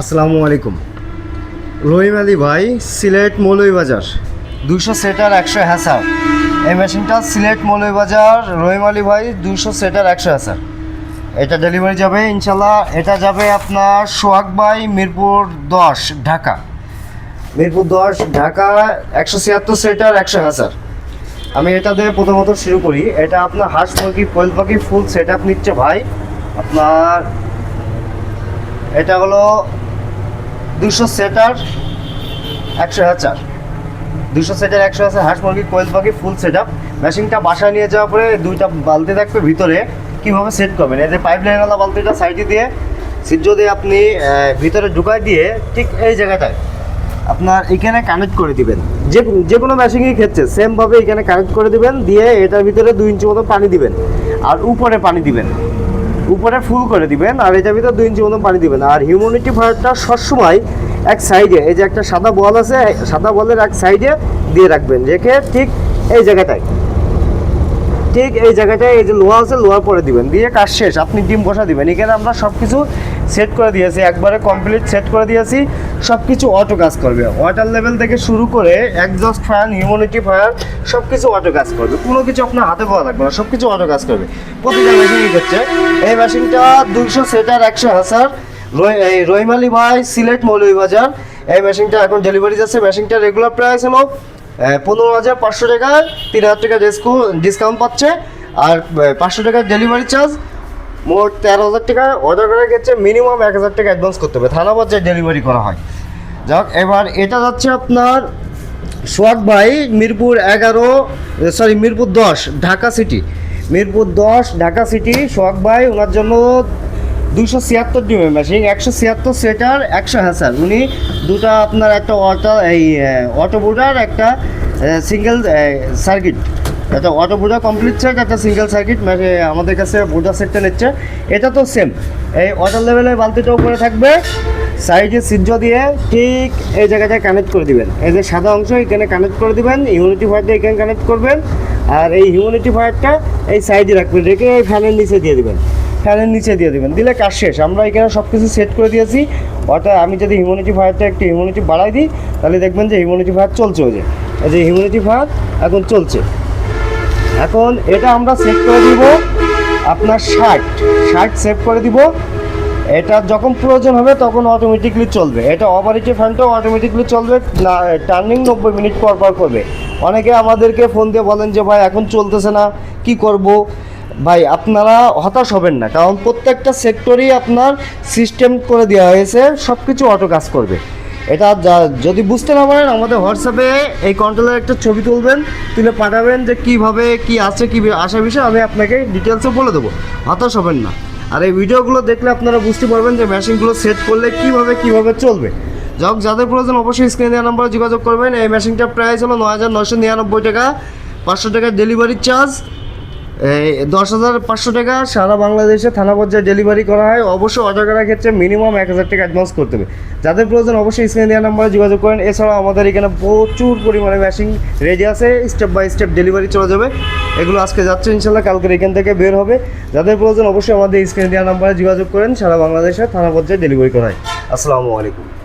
আসসালামু আলাইকুম। রহিম আলী ভাই, সিলেট মৌলভীবাজার। দুশো সেটার একশো হ্যাসার এই মেশিনটা সিলেট মৌলভীবাজার, রহিম আলী ভাই দুশো সেটার একশো হ্যাসার এটা ডেলিভারি যাবে, ইনশাল্লাহ। এটা যাবে আপনার সোহাগ ভাই, মিরপুর দশ, ঢাকা। মিরপুর দশ, ঢাকা, একশো ছিয়াত্তর সেটার একশো হ্যাসার আমি এটা দিয়ে প্রথমত শুরু করি। এটা আপনার হাঁস মুরগি কোয়েল পাখি ফুল সেট আপ নিচ্ছে ভাই। আপনার, এটা হলো দুশো সেটার একশো হাজার। দুশো সেটার একশো হাজার হাঁস মুরগি, কোয়েল পাখি, ফুল সেট আপ মেশিনটা বাসায় নিয়ে যাওয়ার পরে দুইটা বালতি থাকবে ভিতরে। কীভাবে সেট করবেন? যে পাইপ লাইনওয়ালা বালতিটা সাইডে দিয়ে সিট যদি আপনি ভিতরে ঢুকাই দিয়ে ঠিক এই জায়গাটায় আপনার এখানে কানেক্ট করে দিবেন। যে যে কোনো মেশিনই ক্ষেত্রে সেমভাবে এখানে কানেক্ট করে দিবেন, দিয়ে এটার ভিতরে দুই ইঞ্চি মতো পানি দিবেন। আর উপরে পানি দিবেন। উপরে ফুল করে দিবেন, আর এটা ভিতরে দুই ইঞ্চি মতন পানি দিবেন। আর হিউমিডিটি ফায়ারটা সবসময় এক সাইডে এই যে একটা সাদা বল আছে, সাদা বলের এক সাইডে দিয়ে রাখবেন, রেখে ঠিক এই জায়গাটায়। ঠিক এই জায়গাটায় এই যে লোহা আছে, লোহা পরে দিবেন। দিয়ে কাজ শেষ। আপনি ডিম বসা দিবেন। এখানে আমরা সব কিছু সেট করে দিয়েছি। একবারে কমপ্লিট সেট করে দিয়েছি। সব কিছু অটো কাজ করবে। ওয়াটার লেভেল থেকে শুরু করে একজস্ট ফ্যান হিউম্যানিটি ফায়ার সব কিছু অটো কাজ করবে। কোনো কিছু আপনার হাতে পাওয়া লাগবে না। সব কিছু অটো কাজ করবে। প্রতিটা মেশিনই করছে। এই মেশিনটা দুইশো সেটার একশো হাজার এই রহিমালি ভাই, সিলেট মৌলভীবাজার। এই মেশিনটা এখন ডেলিভারি যাচ্ছে। মেশিনটা রেগুলার প্রাইস হলো পনেরো হাজার পাঁচশো টাকা তিন হাজার টাকা ডিসকাউন্ট পাচ্ছে। আর পাঁচশো টাকার ডেলিভারি চার্জ মোট তেরো হাজার টাকা। অর্ডার করার ক্ষেত্রে মিনিমাম এক হাজার টাকা অ্যাডভান্স করতে হবে। থানা পর্যায়ে ডেলিভারি করা হয়। যাক, এবার এটা যাচ্ছে আপনার সোহাগ ভাই, মিরপুর এগারো সরি মিরপুর দশ, ঢাকা সিটি মিরপুর দশ, ঢাকা সিটি সোহাগ ভাই, ওনার জন্য দুইশো ছিয়াত্তর ডিমের মেশিন একশো ছিয়াত্তর সেটার একশো হ্যাঁ উনি দুটো আপনার একটা অটো এই অটো একটা সিঙ্গেল সার্কিট একটা অটো কমপ্লিট সেট একটা সিঙ্গেল সার্কিট মানে আমাদের কাছে বোর্ডার সেটটা নিচ্ছে। এটা তো সেম এই অটো লেভেলের বালতিটা উপরে থাকবে। সাইডে সিজ্জ দিয়ে ঠিক এই জায়গাটায় কানেক্ট করে দিবেন। এই যে সাদা অংশ, এখানে কানেক্ট করে দিবেন। ইউনিটি ফায়ারটা এখানে কানেক্ট করবেন। আর এই হিউমিডিটি ফায়ারটা এই সাইডে রাখবেন। রেখে এই ফ্যানের নিচে দিয়ে দিবেন। ফ্যানের নিচে দিয়ে দেবেন। দিলে কাজ শেষ। আমরা এখানে সব কিছু সেট করে দিয়েছি। অর্থাৎ আমি যদি হিউমিডিটি ফায়ারটা একটু হিউমিডিটি বাড়াই দিই, তাহলে দেখবেন যে হিউমিডিটি ফায়ার চলছে ওই যে। এই যে হিউমিডিটি ফায়ার এখন চলছে। এখন এটা আমরা সেট করে দিব আপনার শার্ট শার্ট সেভ করে দিব। এটা যখন প্রয়োজন হবে তখন অটোমেটিকলি চলবে। এটা অপারেটিভ ফ্যানটাও অটোমেটিকলি চলবে। না টার্নিং নব্বই মিনিট পর পর করবে। অনেকে আমাদেরকে ফোন দিয়ে বলেন যে, ভাই, এখন চলতেছে না। কি করব? ভাই, আপনারা হতাশ হবেন না, কারণ প্রত্যেকটা সেক্টরই আপনার সিস্টেম করে দেওয়া হয়েছে সব কিছু অটো কাজ করবে। এটা যদি বুঝতে না পারেন, আমাদের হোয়াটসঅ্যাপে এই কন্ট্রোলের একটা ছবি তুলবেন, তুলে পাঠাবেন যে কীভাবে, কি আছে, কি আসা বিষয়, আমি আপনাকে ডিটেলসে বলে দেবো। হতাশ হবেন না। আর এই ভিডিওগুলো দেখলে আপনারা বুঝতে পারবেন যে মেশিনগুলো সেট করলে কীভাবে কীভাবে চলবে। যাক, যাদের প্রয়োজন অবশ্যই স্ক্রিনে দেওয়া নাম্বারে যোগাযোগ করবেন। এই মেশিনটার প্রাইস হলো নয় হাজার নশো নিরানব্বই টাকা। পাঁচশো টাকা ডেলিভারি চার্জ দশ হাজার পাঁচশো টাকা সারা বাংলাদেশে থানা পর্যায়ে ডেলিভারি করা হয়। অবশ্যই অর্ডার করার ক্ষেত্রে মিনিমাম এক হাজার টাকা অ্যাডভান্স করতে হবে। যাদের প্রয়োজন অবশ্যই স্ক্রিনে দেওয়া নাম্বারে যোগাযোগ করেন। এছাড়াও আমাদের এখানে প্রচুর পরিমাণে মেশিন রেডি আছে। স্টেপ বাই স্টেপ ডেলিভারি চলে যাবে। এগুলো আজকে যাচ্ছে, ইনশাল্লাহ কালকের এখান থেকে বের হবে। যাদের প্রয়োজন অবশ্যই আমাদের স্ক্রিনে দেওয়া নাম্বারে যোগাযোগ করেন। সারা বাংলাদেশে থানা পর্যায়ে ডেলিভারি করা হয়। আসসালামু আলাইকুম।